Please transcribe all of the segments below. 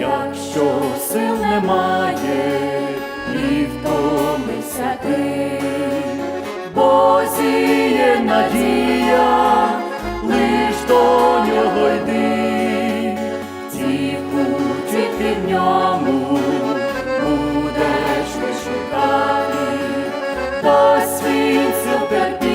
якщо сил немає і втомився ти, в Бозі є надія, лиш до нього йди, тиху тільки в ньому будеш ти шукати, дасть він сил терпіння,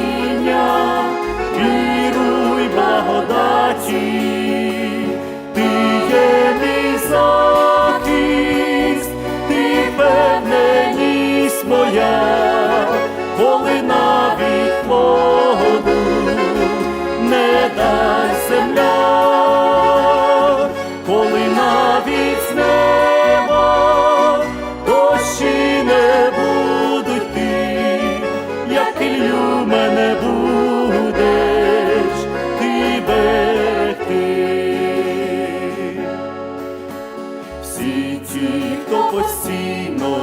Всі ті, хто постійно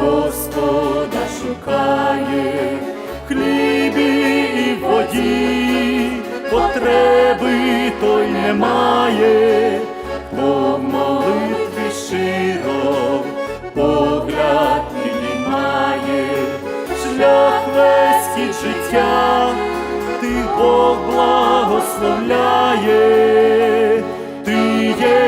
Господа шукає, хлібі і воді, потреби той немає, хто в молитві щиро погляд піднімає, шлях весь від життя, ти Бог благословляє, ти є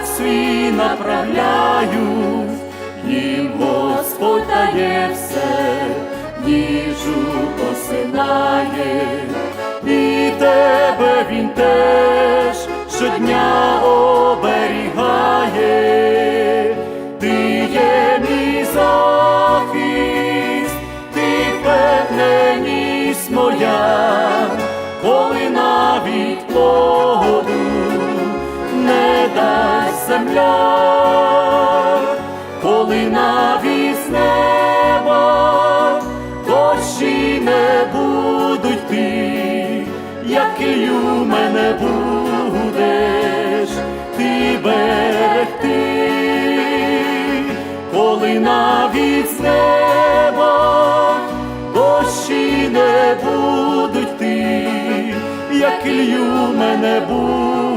шлях свій направляють, їм Господь дає все, їжу посинає, і тебе він теж щодня оберігає, ти є мій захист, ти впевненість моя, коли навіть дасть земля, коли навіть з неба дощі не будуть ти, як Ілью мене будеш ти берегти, коли навіть з неба дощі не будуть ти, як Ілью мене будеш